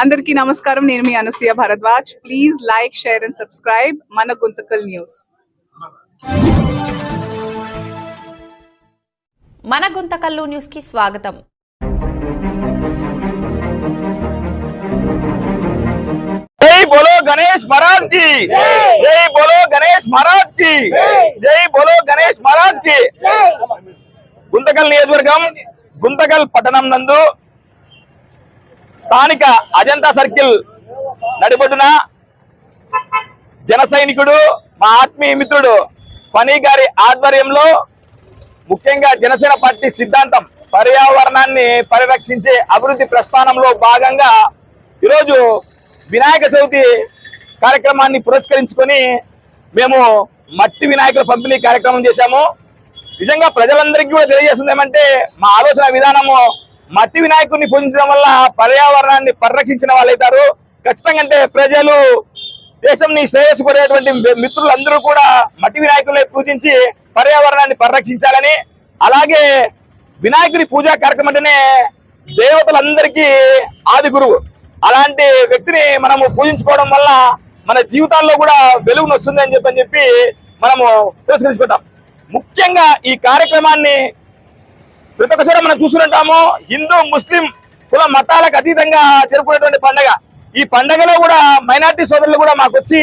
అందరికీ నమస్కారం. నేను మీ Anasuya Bharadwaj. Please like share and subscribe మన గుంతకల్ న్యూస్. మన గుంతకల్లు న్యూస్కి స్వాగతం. జై బోలో గణేష్ మహారాజ్కి జై బోలో గణేష్ మహారాజ్కి జై బోలో గణేష్ మహారాజ్కి గుంతకల్ నియోజకవర్గం గుంతకల్ పట్టణం నందు స్థానిక అజంతా సర్కిల్ నడిబొడ్డున జన సైనికుడు మా ఆత్మీయ మిత్రుడు ఫనీ గారి ఆధ్వర్యంలో ముఖ్యంగా జనసేన పార్టీ సిద్ధాంతం పర్యావరణాన్ని పరిరక్షించే అభివృద్ధి ప్రస్థానంలో భాగంగా ఈరోజు వినాయక చవితి కార్యక్రమాన్ని పురస్కరించుకొని మేము మట్టి వినాయకుల పంపిణీ కార్యక్రమం చేశాము. నిజంగా ప్రజలందరికీ కూడా తెలియజేస్తుంది ఏమంటే మా ఆలోచన విధానము మట్టి వినాయకుడిని పూజించడం వల్ల పర్యావరణాన్ని పరిరక్షించిన వాళ్ళైతారు. ఖచ్చితంగా అంటే ప్రజలు దేశంని శ్రేయస్సు కోరేటువంటి మిత్రులందరూ కూడా మట్టి వినాయకులే పూజించి పర్యావరణాన్ని పరిరక్షించాలని అలాగే వినాయకుడి పూజా కార్యక్రమం అంటేనే దేవతలందరికీ ఆది గురువు. అలాంటి వ్యక్తిని మనము పూజించుకోవడం వల్ల మన జీవితాల్లో కూడా వెలుగును వస్తుంది అని చెప్పని చెప్పి మనము తిరస్కరించుకుంటాం. ముఖ్యంగా ఈ కార్యక్రమాన్ని ప్రతి ఒక్కసారి మనం చూస్తుంటాము హిందూ ముస్లిం కుల మతాలకు అతీతంగా జరుపుకునేటువంటి పండగ. ఈ పండగలో కూడా మైనార్టీ సోదరులు కూడా మాకు వచ్చి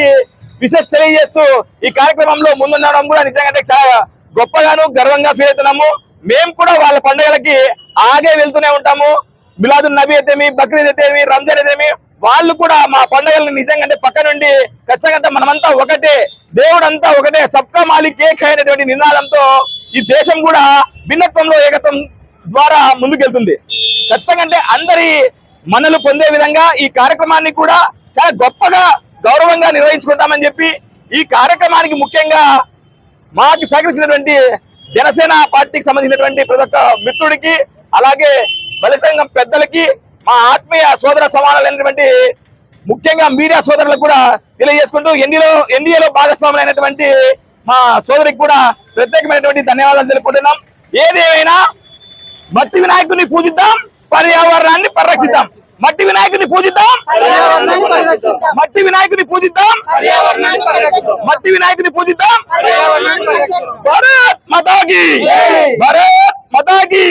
విశేష తెలియజేస్తూ ఈ కార్యక్రమంలో ముందుండడం కూడా నిజంగా చాలా గొప్పగాను గర్వంగా ఫీల్ అవుతున్నాము. మేము కూడా వాళ్ళ పండుగలకి ఆగే వెళ్తూనే ఉంటాము. మిలాదున్ నబీ అయితేమి బక్రీద్ అయితేమి రంజాన్ అయితేమి వాళ్ళు కూడా మా పండుగలను నిజంగా అంటే పక్క నుండి ఖచ్చితంగా మనమంతా ఒకటే దేవుడంతా ఒకటే సబ్కా మాలిక్ ఏక్ అయినటువంటి నినాదంతో ఈ దేశం కూడా భిన్నత్వంలో ఏకత్వం ద్వారా ముందుకెళ్తుంది. ఖచ్చితంగా అంటే అందరి మనలు పొందే విధంగా ఈ కార్యక్రమాన్ని కూడా చాలా గొప్పగా గౌరవంగా నిర్వహించుకుంటామని చెప్పి ఈ కార్యక్రమానికి ముఖ్యంగా మాకు సహకరించినటువంటి జనసేన పార్టీకి సంబంధించినటువంటి ప్రతి ఒక్క మిత్రుడికి అలాగే బలిసంగం పెద్దలకి మా ఆత్మీయ సోదర సమానాలైనటువంటి ముఖ్యంగా మీడియా సోదరులకు కూడా తెలియజేసుకుంటూ ఎన్డీలో ఎన్డీఏలో భాగస్వాములైనటువంటి మా సోదరికి కూడా ప్రత్యేకమైనటువంటి ధన్యవాదాలు తెలుపుకుంటున్నాం ఏదేమైనా మట్టి వినాయకుడిని పూజిద్దాం పర్యావరణాన్ని పరిరక్షిద్దాం మట్టి వినాయకుడిని పూజిద్దాం. మట్టి వినాయకుడిని పూజిద్దాం. మట్టి వినాయకుడిని పూజిద్దాం. భారత్ మతాకి భారత్ మతాకి